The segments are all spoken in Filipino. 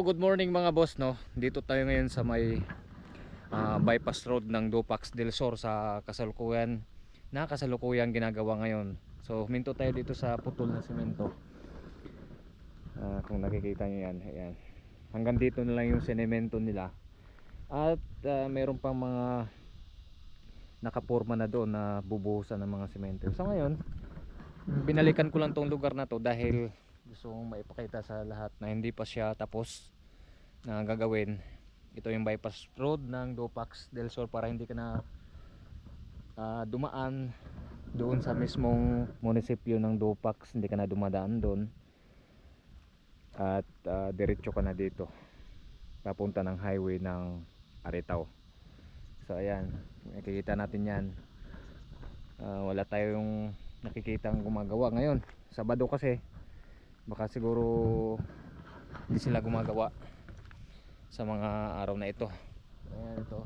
Good morning mga boss no. Dito tayo ngayon sa may ah, bypass road ng Dupax del Sur sa kasalukuyan na kasalukuyan ginagawa ngayon. So huminto tayo dito sa putol na semento. Ah, kung nakikita niyo yan, ayan. Hanggang dito na lang yung semento nila. At ah, meron pang mga nakaporma na doon na bubuhusan ng mga semento. So ngayon, binalikan ko lang tong lugar na to dahil gusto kong maipakita sa lahat. Na hindi pa siya tapos na gagawin. Ito yung bypass road ng Dupax del Sur para hindi ka na ah, dumaan doon sa mismong munisipyo ng Dupax. Hindi ka na dumadaan doon. At ah, diretso ka na dito. Papunta ng highway ng Aritaw so ayan. Nakikita natin yan. Ah, wala tayong nakikitang gumagawa ngayon. Sabado kasi baka siguro hindi sila gumagawa sa mga araw na ito. Ayan ito.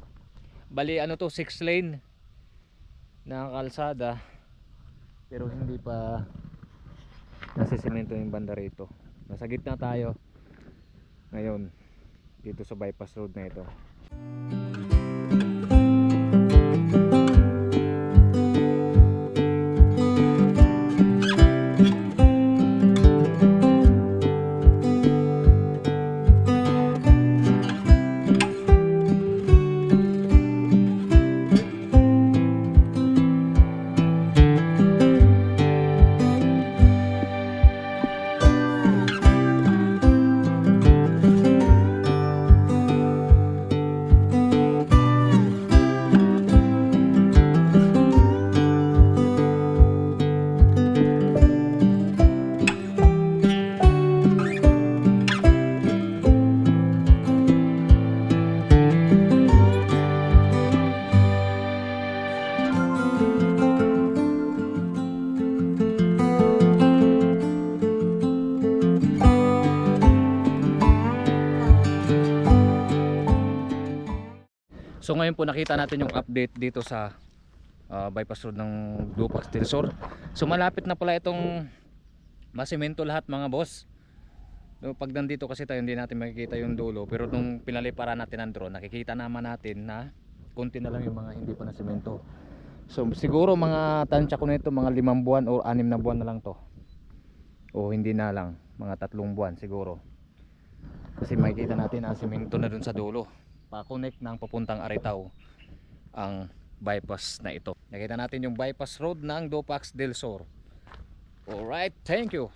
Bali ano to 6 lane na kalsada. Pero hindi pa nasisemento yung banda rito. Nasa gitna tayo ngayon dito sa bypass road na ito So ngayon po nakita natin yung update dito sa ah, bypass road ng Dupax del Sur. So malapit na pala itong masemento lahat mga boss. No, pag nandito kasi tayo hindi natin makikita yung dulo pero nung pinaliparan natin ang drone nakikita naman natin na konti na lang yung mga hindi pa na semento. So siguro mga tansya ko nito mga limang buwan o anim na buwan na lang to. O hindi na lang mga tatlong buwan siguro. Kasi makikita natin ang semento na dun sa dulo pa-connect ng papuntang Aritaw ang bypass na ito. Nakita natin yung bypass road ng Dupax del Sur. Alright, thank you.